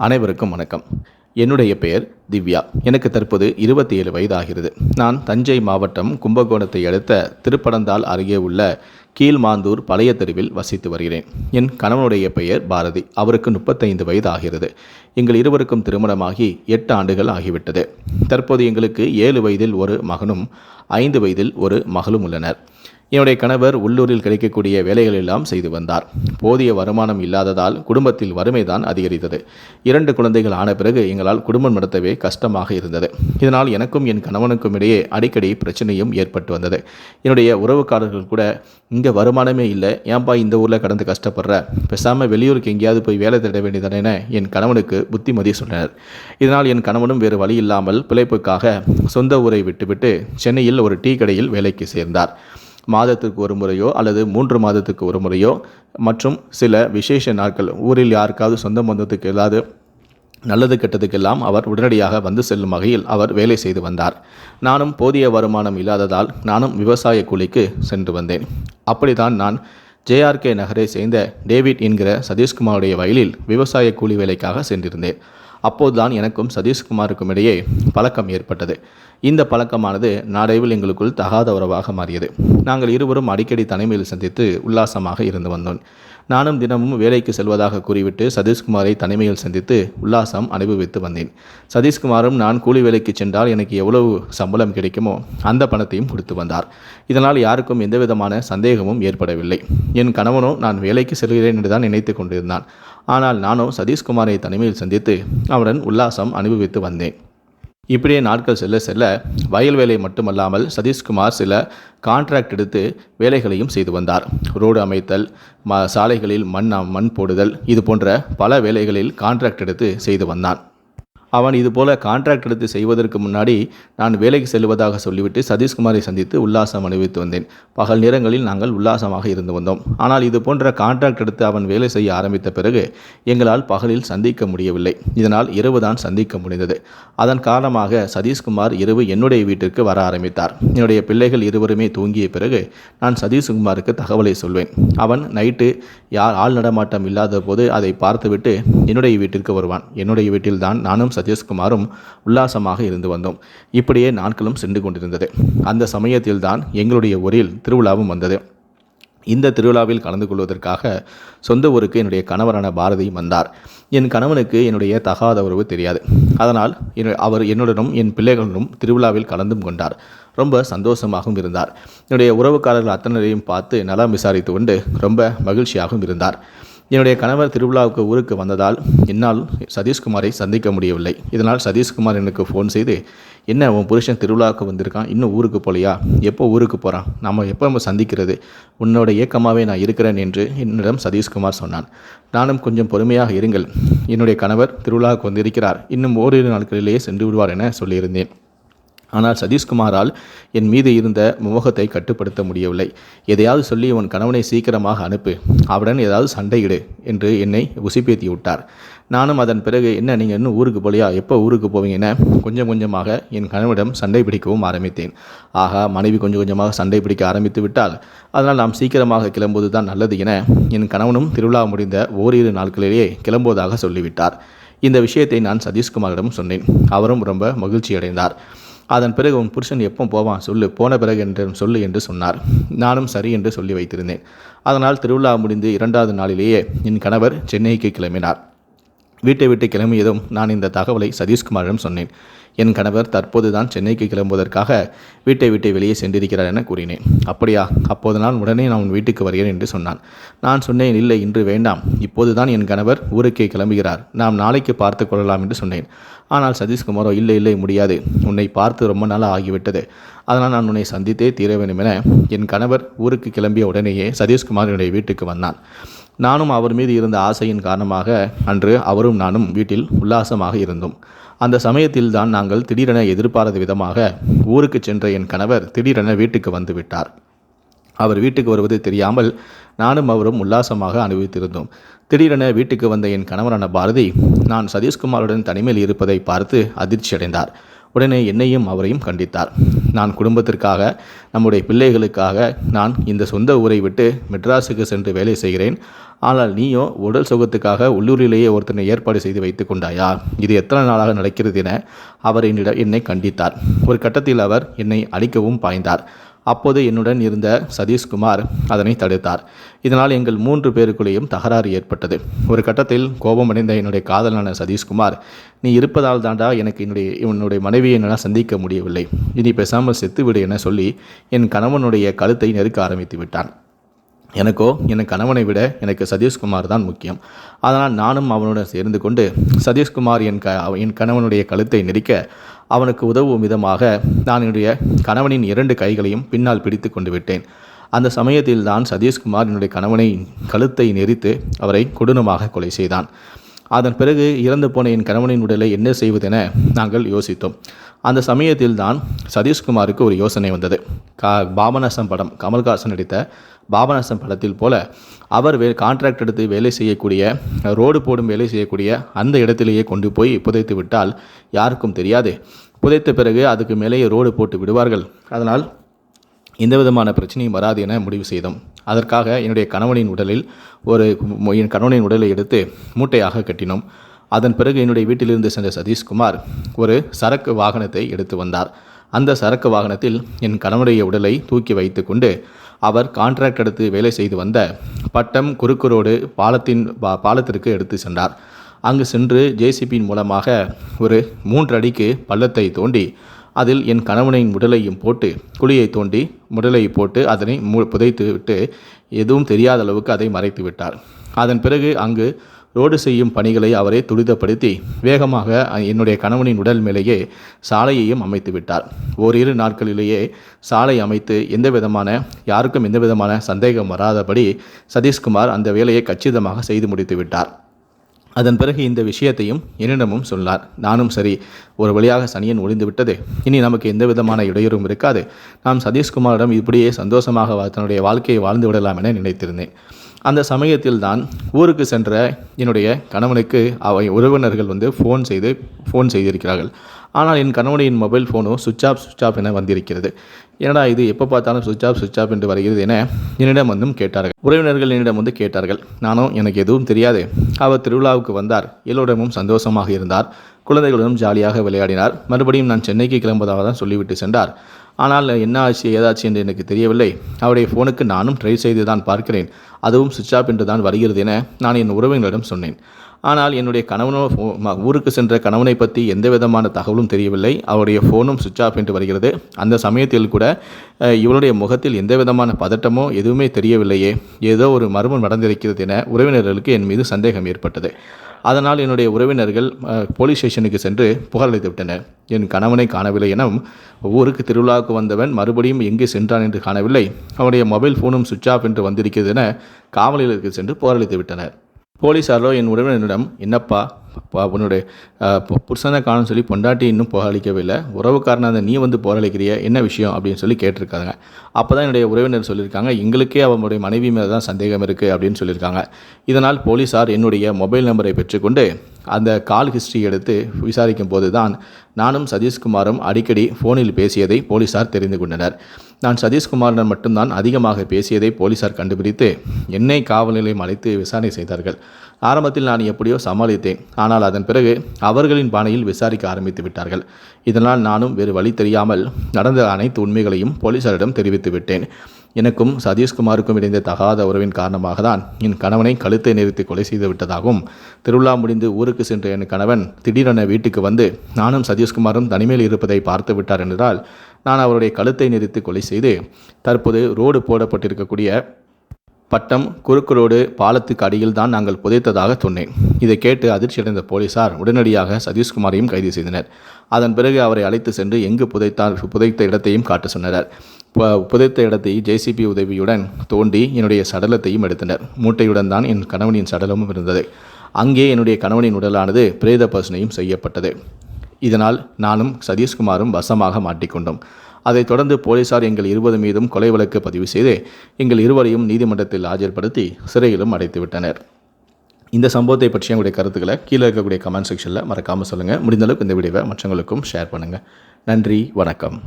அனைவருக்கும் வணக்கம். என்னுடைய பெயர் திவ்யா. எனக்கு தற்போது இருபத்தி ஏழு வயது ஆகிறது நான் தஞ்சை மாவட்டம் கும்பகோணத்தை அடுத்த திருப்படந்தால் அருகே உள்ள கீழ்மாந்தூர் பழைய தெருவில் வசித்து வருகிறேன். என் கணவனுடைய பெயர் பாரதி. அவருக்கு முப்பத்தைந்து வயது ஆகிறது எங்கள் இருவருக்கும் திருமணமாகி எட்டு ஆண்டுகள் ஆகிவிட்டது. தற்போது எங்களுக்கு ஏழு வயதில் ஒரு மகனும் ஐந்து வயதில் ஒரு மகளும் உள்ளனர். என்னுடைய கணவர் உள்ளூரில் கிடைக்கக்கூடிய வேலைகள் எல்லாம் செய்து வந்தார். போதிய வருமானம் இல்லாததால் குடும்பத்தில் வறுமைதான் அதிகரித்தது. இரண்டு குழந்தைகள் ஆன பிறகு எங்களால் குடும்பம் நடத்தவே கஷ்டமாக இருந்தது. இதனால் எனக்கும் என் கணவனுக்கும் இடையே அடிக்கடி பிரச்சனையும் ஏற்பட்டு வந்தது. என்னுடைய உறவுக்காரர்கள் கூட இங்கே வருமானமே இல்லை. ஏன்பா இந்த ஊரில் கடந்து கஷ்டப்படுற? பேசாமல் வெளியூருக்கு எங்கேயாவது போய் வேலை தேட வேண்டியதானே என என் கணவனுக்கு புத்திமதி சொன்னனர் இதனால் என் கணவனும் வேறு வழி இல்லாமல் பிழைப்புக்காக சொந்த ஊரை விட்டுவிட்டு சென்னையில் ஒரு டீ கடையில் வேலைக்கு சேர்ந்தார். மாதத்திற்கு ஒரு முறையோ அல்லது மூன்று மாதத்துக்கு ஒரு முறையோ மற்றும் சில விசேஷ நாட்கள் ஊரில் யாருக்காவது சொந்த பந்தத்துக்கு ஏதாவது நல்லது கெட்டதுக்கெல்லாம் அவர் உடனடியாக வந்து செல்லும் வகையில் அவர் வேலை செய்து வந்தார். நானும் போதிய வருமானம் இல்லாததால் நானும் விவசாய கூலிக்கு சென்று வந்தேன். அப்படித்தான் நான் ஜேஆர்கே நகரை சேர்ந்த டேவிட் என்கிற சதீஷ்குமாருடைய வயலில் விவசாய கூலி வேலைக்காக சென்றிருந்தேன். அப்போதுதான் எனக்கும் சதீஷ்குமாருக்கும் இடையே பழக்கம் ஏற்பட்டது. இந்த பழக்கமானது நாடைவில் எங்களுக்குள் தகாத உறவாக மாறியது. நாங்கள் இருவரும் அடிக்கடி தனிமையில் சந்தித்து உல்லாசமாக இருந்து வந்தோம். நானும் தினமும் வேலைக்கு செல்வதாக கூறிவிட்டு சதீஷ்குமாரை தனிமையில் சந்தித்து உல்லாசம் அனுபவித்து வந்தேன். சதீஷ்குமாரும் நான் கூலி வேலைக்கு சென்றால் எனக்கு எவ்வளவு சம்பளம் கிடைக்குமோ அந்த பணத்தையும் கொடுத்து வந்தார். இதனால் யாருக்கும் எந்தவிதமான சந்தேகமும் ஏற்படவில்லை. என் கணவனோ நான் வேலைக்கு செல்கிறேன் என்று தான் நினைத்து கொண்டிருந்தான். ஆனால் நானும் சதீஷ்குமாரை தனிமையில் சந்தித்து அவருடன் உல்லாசம் அனுபவித்து வந்தேன். இப்படியே நாட்கள் செல்ல செல்ல வயல் வேலை மட்டுமல்லாமல் சதீஷ்குமார் சில கான்ட்ராக்ட் எடுத்து வேலைகளையும் செய்து வந்தார். ரோடு அமைத்தல் ம சாலைகளில் மண் மண் போடுதல் இது போன்ற பல வேலைகளில் கான்ட்ராக்ட் எடுத்து செய்து வந்தான். அவன் இதுபோல கான்ட்ராக்ட் எடுத்து செய்வதற்கு முன்னாடி நான் வேலைக்கு செல்வதாக சொல்லிவிட்டு சதீஷ்குமாரை சந்தித்து உல்லாசம் அனுபவித்து வந்தேன். பகல் நேரங்களில் நாங்கள் உல்லாசமாக இருந்து வந்தோம். ஆனால் இது போன்ற கான்ட்ராக்ட் எடுத்து அவன் வேலை செய்ய ஆரம்பித்த பிறகு எங்களால் பகலில் சந்திக்க முடியவில்லை. இதனால் இரவு தான் சந்திக்க முடிந்தது. அதன் காரணமாக சதீஷ்குமார் இரவு என்னுடைய வீட்டிற்கு வர ஆரம்பித்தார். என்னுடைய பிள்ளைகள் இருவருமே தூங்கிய பிறகு நான் சதீஷ்குமாருக்கு தகவலை சொல்வேன். அவன் நைட்டு யார் ஆள் நடமாட்டம் இல்லாத போது அதை பார்த்துவிட்டு என்னுடைய வீட்டிற்கு வருவான். என்னுடைய வீட்டில்தான் நானும் சதீஷ்குமாரும் உல்லாசமாக இருந்து வந்தோம். இப்படியே நாட்களும் சென்று கொண்டிருந்தது. அந்த சமயத்தில்தான் எங்களுடைய ஊரில் திருவிழாவும் வந்தது. இந்த திருவிழாவில் கலந்து கொள்வதற்காக சொந்த ஊருக்கு என்னுடைய கணவரான பாரதி வந்தார். என் கணவனுக்கு என்னுடைய தகாத உறவு தெரியாது. அதனால் என்னு- அவர் என்னுடனும் என் பிள்ளைகளுடனும் திருவிழாவில் கலந்தும் கொண்டார். ரொம்ப சந்தோஷமாகவும் இருந்தார். என்னுடைய உறவுக்காரர்கள் அத்தனையும் பார்த்து நலம் விசாரித்து கொண்டு ரொம்ப மகிழ்ச்சியாகவும் இருந்தார். என்னுடைய கணவர் திருவிழாவுக்கு ஊருக்கு வந்ததால் என்னால் சதீஷ்குமாரை சந்திக்க முடியவில்லை. இதனால் சதீஷ்குமார் எனக்கு ஃபோன் செய்து என்ன உன் புருஷன் திருவிழாவுக்கு வந்திருக்கான்? இன்னும் ஊருக்கு போகலையா எப்போ ஊருக்கு போகிறான் நம்ம எப்போ நம்ம சந்திக்கிறது? உன்னோட ஏக்கமாகவே நான் இருக்கிறேன் என்று என்னிடம் சதீஷ்குமார் சொன்னான். நானும் கொஞ்சம் பொறுமையாக இருங்கள். என்னுடைய கணவர் திருவிழாவுக்கு வந்திருக்கிறார். இன்னும் ஓரிரு நாட்களிலேயே சென்று விடுவார் என சொல்லியிருந்தேன். ஆனால் சதீஷ்குமாரால் என் மீது இருந்த முகத்தை கட்டுப்படுத்த முடியவில்லை. எதையாவது சொல்லி உன் கணவனை சீக்கிரமாக அனுப்பு. அவருடன் ஏதாவது சண்டையிடு என்று என்னை உசிப்பேத்தி விட்டார் நானும் அதன் பிறகு என்ன நீங்கள் இன்னும் ஊருக்கு போலியா? எப்போ ஊருக்கு போவீங்க என கொஞ்சம் கொஞ்சமாக என் கணவனிடம் சண்டை பிடிக்கவும் ஆரம்பித்தேன். ஆகா மனைவி கொஞ்சம் கொஞ்சமாக சண்டை பிடிக்க ஆரம்பித்து விட்டால் அதனால் நாம் சீக்கிரமாக கிளம்புவது தான் நல்லது என என் கணவனும் திருவிழா முடிந்த ஓரிரு நாட்களிலேயே கிளம்புவதாக சொல்லிவிட்டார். இந்த விஷயத்தை நான் சதீஷ்குமாரிடம் சொன்னேன். அவரும் ரொம்ப மகிழ்ச்சி அடைந்தார் அதன் பிறகு உன் புருஷன் எப்போ போவான் சொல்லு போன பிறகு என்று சொல்லு என்று சொன்னார். நானும் சரி என்று சொல்லி வைத்திருந்தேன். அதனால் திருவிழா முடிந்து இரண்டாவது நாளிலேயே என் கணவர் சென்னைக்கு கிளம்பினார். வீட்டை விட்டு கிளம்பியதும் நான் இந்த தகவலை சதீஷ்குமாரிடம் சொன்னேன். என் கணவர் தற்போதுதான் சென்னைக்கு கிளம்புவதற்காக வீட்டை விட்டு வெளியே சென்றிருக்கிறார் என கூறினேன். அப்படியா அப்போது நான் உடனே நான் உன் வீட்டுக்கு வருகிறேன் என்று சொன்னான். நான் சொன்னேன் இல்லை இன்று வேண்டாம். இப்போதுதான் என் கணவர் ஊருக்கே கிளம்புகிறார். நாம் நாளைக்கு பார்த்து கொள்ளலாம் என்று சொன்னேன். ஆனால் சதீஷ்குமாரோ இல்லை இல்லை முடியாது. உன்னை பார்த்து ரொம்ப நாளாக ஆகிவிட்டது. அதனால் நான் உன்னை சந்தித்தே தீர வேண்டும் என என் கணவர் ஊருக்கு கிளம்பிய உடனேயே சதீஷ்குமார் என்னுடைய வீட்டுக்கு வந்தான். நானும் அவர் மீது இருந்த ஆசையின் காரணமாக அன்று அவரும் நானும் வீட்டில் உல்லாசமாக இருந்தோம். அந்த சமயத்தில் தான் நாங்கள் திடீரென எதிர்பாராத விதமாக ஊருக்கு சென்ற என் கணவர் திடீரென வீட்டுக்கு வந்து விட்டார். அவர் வீட்டுக்கு வருவது தெரியாமல் நானும் அவரும் உல்லாசமாக அனுபவித்திருந்தோம். திடீரென வீட்டுக்கு வந்த என் கணவரான பாரதி நான் சதீஷ்குமாருடன் தனிமையில் இருப்பதை பார்த்து அதிர்ச்சி அடைந்தார் உடனே என்னையும் அவரையும் கண்டித்தார். நான் குடும்பத்திற்காக நம்முடைய பிள்ளைகளுக்காக நான் இந்த சொந்த ஊரை விட்டு மெட்ராஸுக்கு சென்று வேலை செய்கிறேன். ஆனால் நீயோ உடல் சுகத்துக்காக உள்ளூரிலேயே ஒருத்தனை ஏற்பாடு செய்து வைத்து கொண்டாயா? இது எத்தனை நாளாக நடக்கிறது என அவர் என்னிடம் என்னை கண்டித்தார். ஒரு கட்டத்தில் அவர் என்னை அழிக்கவும் பாய்ந்தார். அப்போது என்னுடன் இருந்த சதீஷ்குமார் அதனை தடுத்தார். இதனால் எங்கள் மூன்று பேருக்குள்ளேயும் தகராறு ஏற்பட்டது. ஒரு கட்டத்தில் கோபமடைந்த என்னுடைய காதலான சதீஷ்குமார் நீ இருப்பதால் தாண்டா எனக்கு என்னுடைய என்னுடைய மனைவியை என்னால் சந்திக்க முடியவில்லை. இனி பேசாமல் செத்துவிடு என சொல்லி என் கணவனுடைய கழுத்தை நெருக்க ஆரம்பித்து விட்டான். எனக்கோ என் கணவனை விட எனக்கு சதீஷ்குமார் தான் முக்கியம். அதனால் நானும் அவனுடன் சேர்ந்து கொண்டு சதீஷ்குமார் என் க என் கணவனுடைய கழுத்தை நெரிக்க அவனுக்கு உதவும் விதமாக நான் என்னுடைய கணவனின் இரண்டு கைகளையும் பின்னால் பிடித்து கொண்டு விட்டேன். அந்த சமயத்தில் தான் சதீஷ்குமார் என்னுடைய கணவனை கழுத்தை நெரித்து அவரை கொடூரமாக கொலை செய்தான். அதன் பிறகு இறந்து போன என் கணவனின் உடலை என்ன செய்வதென நாங்கள் யோசித்தோம். அந்த சமயத்தில் தான் சதீஷ்குமாருக்கு ஒரு யோசனை வந்தது. கா பாபநாசம் படம் கமல்ஹாசன் நடித்த பாபநாசம் படத்தில் போல அவர் வே கான்ட்ராக்ட் எடுத்து வேலை செய்யக்கூடிய ரோடு போடும் வேலை செய்யக்கூடிய அந்த இடத்திலேயே கொண்டு போய் புதைத்து விட்டால் யாருக்கும் தெரியாது. புதைத்த பிறகு அதுக்கு மேலேயே ரோடு போட்டு விடுவார்கள். அதனால் எந்த விதமான பிரச்சனையும் வராது என முடிவு செய்தோம். அதற்காக என்னுடைய கணவனின் உடலில் ஒரு என் கணவனின் உடலை எடுத்து மூட்டையாக கட்டினோம். அதன் பிறகு என்னுடைய வீட்டிலிருந்து சென்ற சதீஷ்குமார் ஒரு சரக்கு வாகனத்தை எடுத்து வந்தார். அந்த சரக்கு வாகனத்தில் என் கணவனுடைய உடலை தூக்கி வைத்து கொண்டு அவர் கான்ட்ராக்ட் எடுத்து வேலை செய்து வந்த பட்டம் குறுக்கு ரோடு பாலத்தின் பா பாலத்திற்கு எடுத்து சென்றார். அங்கு சென்று ஜேசிபியின் மூலமாக ஒரு மூன்று அடிக்கு பள்ளத்தை தோண்டி அதில் என் கணவனின் உடலையும் போட்டு குழியை தோண்டி உடலை போட்டு அதனை மு புதைத்து விட்டு எதுவும் தெரியாத அளவுக்கு அதை மறைத்து விட்டார். அதன் பிறகு அங்கு ரோடு செய்யும் பணிகளை அவரே துரிதப்படுத்தி வேகமாக என்னுடைய கணவனின் உடல் மேலேயே சாலையையும் அமைத்து விட்டார். ஓரிரு நாட்களிலேயே சாலை அமைத்து எந்த விதமான யாருக்கும் எந்த விதமான சந்தேகம் வராதபடி சதீஷ்குமார் அந்த வேலையை கச்சிதமாக செய்து முடித்து விட்டார். அதன் பிறகு இந்த விஷயத்தையும் என்னிடமும் சொன்னார். நானும் சரி ஒரு வழியாக சனியன் ஒளிந்து விட்டது. இனி நமக்கு எந்த விதமான இடையூறும் இருக்காது. நாம் சதீஷ்குமாரிடம் இப்படியே சந்தோஷமாக வா- தன்னுடைய வாழ்க்கையை வாழ்ந்து விடலாம் என நினைத்திருந்தேன். அந்த சமயத்தில் தான் ஊருக்கு சென்ற என்னுடைய கணவனுக்கு அவை உறவினர்கள் வந்து ஃபோன் செய்து ஃபோன் செய்திருக்கிறார்கள். ஆனால் என் கணவனின் மொபைல் ஃபோனும் சுவிட்ச் ஆஃப் சுவிட்ச் ஆஃப் என வந்திருக்கிறது. என்னடா இது எப்போ பார்த்தாலும் சுவிட்ச் ஆஃப் சுவிட்ச் ஆஃப் என்று வருகிறது என என்னிடம் வந்தும் கேட்டார்கள். உறவினர்கள் என்னிடம் வந்து கேட்டார்கள். நானும் எனக்கு எதுவும் தெரியாது. அவர் திருவிழாவுக்கு வந்தார். எல்லோரிடமும் சந்தோஷமாக இருந்தார். குழந்தைகளுடன் ஜாலியாக விளையாடினார். மறுபடியும் நான் சென்னைக்கு கிளம்புவதாக தான் சொல்லிவிட்டு சென்றார். ஆனால் என்ன ஆச்சு ஏதாச்சு என்று எனக்கு தெரியவில்லை. அவருடைய ஃபோனுக்கு நானும் ட்ரை செய்து தான் பார்க்கிறேன். அதுவும் சுவிட்ச் ஆஃப் என்று தான் வருகிறது என நான் என் உறவினரிடம் சொன்னேன். ஆனால் என்னுடைய கணவனோ ஃபோ- ஊருக்கு சென்ற கணவனை பற்றி எந்த விதமான தகவலும் தெரியவில்லை. அவருடைய ஃபோனும் சுவிட்ச் ஆஃப் என்று வருகிறது. அந்த சமயத்தில் கூட இவளுடைய முகத்தில் எந்த விதமான பதட்டமோ எதுவுமே தெரியவில்லையே. ஏதோ ஒரு மர்மம் நடந்திருக்கிறது என உறவினர்களுக்கு என் மீது சந்தேகம் ஏற்பட்டது. அதனால் என்னுடைய உறவினர்கள் போலீஸ் ஸ்டேஷனுக்கு சென்று புகாரளித்து விட்டனர். என் கணவனை காணவில்லை எனவும் ஊருக்கு திருவிழாவுக்கு வந்தவன் மறுபடியும் எங்கே சென்றான் என்று காணவில்லை. அவனுடைய மொபைல் ஃபோனும் சுவிட்ச் ஆஃப் என்று வந்திருக்கிறது என காவல் சென்று புகாரளித்து விட்டனர். போலீஸாரோ என் உறவினரிடம் என்னப்பா பா உன்னுடைய புருஷனை காணும் சொல்லி பொண்டாட்டி இன்னும் புகாரளிக்கவில்லை. உறவுக்காரனாக நீ வந்து புகாரளிக்கிறிய? என்ன விஷயம்? அப்படின்னு சொல்லி கேட்டிருக்காங்க. அப்போ தான் என்னுடைய உறவினர் சொல்லியிருக்காங்க எங்களுக்கே அவனுடைய மனைவி மேலே தான் சந்தேகம் இருக்குது அப்படின்னு சொல்லியிருக்காங்க. இதனால் போலீஸார் என்னுடைய மொபைல் நம்பரை பெற்றுக்கொண்டு அந்த கால் ஹிஸ்ட்ரி எடுத்து விசாரிக்கும் போது தான் நானும் சதீஷ்குமாரும் அடிக்கடி ஃபோனில் பேசியதை போலீஸார் தெரிந்து கொண்டனர். நான் சதீஷ்குமாருடன் மட்டும்தான் அதிகமாக பேசியதை போலீசார் கண்டுபிடித்து என்னை காவல் நிலையம் அழைத்து விசாரணை செய்தார்கள். ஆரம்பத்தில் நான் எப்படியோ சமாளித்தேன். ஆனால் அதன் பிறகு அவர்களின் பாணியில் விசாரிக்க ஆரம்பித்து விட்டார்கள். இதனால் நானும் வேறு வழி தெரியாமல் நடந்த அனைத்து உண்மைகளையும் போலீசாரிடம் தெரிவித்து விட்டேன். எனக்கும் சதீஷ்குமாருக்கும் இடைந்த தகாத உறவின் காரணமாக தான் என் கணவனை கழுத்தை நிறுத்தி கொலை செய்து விட்டதாகவும் திருவிழா முடிந்து ஊருக்கு சென்ற என் கணவன் திடீரென வீட்டுக்கு வந்து நானும் சதீஷ்குமாரும் தனிமையில் இருப்பதை பார்த்து விட்டார் என்றால் நான் அவருடைய கழுத்தை நிறுத்தி கொலை செய்து தற்போது ரோடு போடப்பட்டிருக்கக்கூடிய பட்டம் குறுக்கு ரோடு பாலத்துக்கு அடியில் தான் நாங்கள் புதைத்ததாக சொன்னேன். இதை கேட்டு அதிர்ச்சியடைந்த போலீசார் உடனடியாக சதீஷ்குமாரையும் கைது செய்தனர். அதன் பிறகு அவரை அழைத்து சென்று எங்கு புதைத்தார் புதைத்த இடத்தையும் காட்ட சொன்னனர். புதைத்த இடத்தை ஜேசிபி உதவியுடன் தோண்டி என்னுடைய சடலத்தையும் எடுத்தனர். மூட்டையுடன் தான் என் கணவனின் சடலமும் இருந்தது. அங்கே என்னுடைய கணவனின் உடலானது பிரேத பசனையும் செய்யப்பட்டது. இதனால் நானும் சதீஷ்குமாரும் வசமாக மாட்டிக்கொண்டோம். அதைத் தொடர்ந்து போலீசார் எங்கள் இருபது மீதும் கொலை வழக்கு பதிவு செய்து எங்கள் இருவரையும் நீதிமன்றத்தில் ஆஜர்படுத்தி சிறையிலும் அடைத்துவிட்டனர். இந்த சம்பவத்தை பற்றி உங்களுடைய கருத்துக்களை கீழே இருக்கக்கூடிய கமெண்ட் செக்ஷனில் மறக்காமல் சொல்லுங்கள் முடிந்த அளவுக்கு இந்த வீடியோவை மற்றவங்களுக்கும் ஷேர் பண்ணுங்கள் நன்றி வணக்கம்.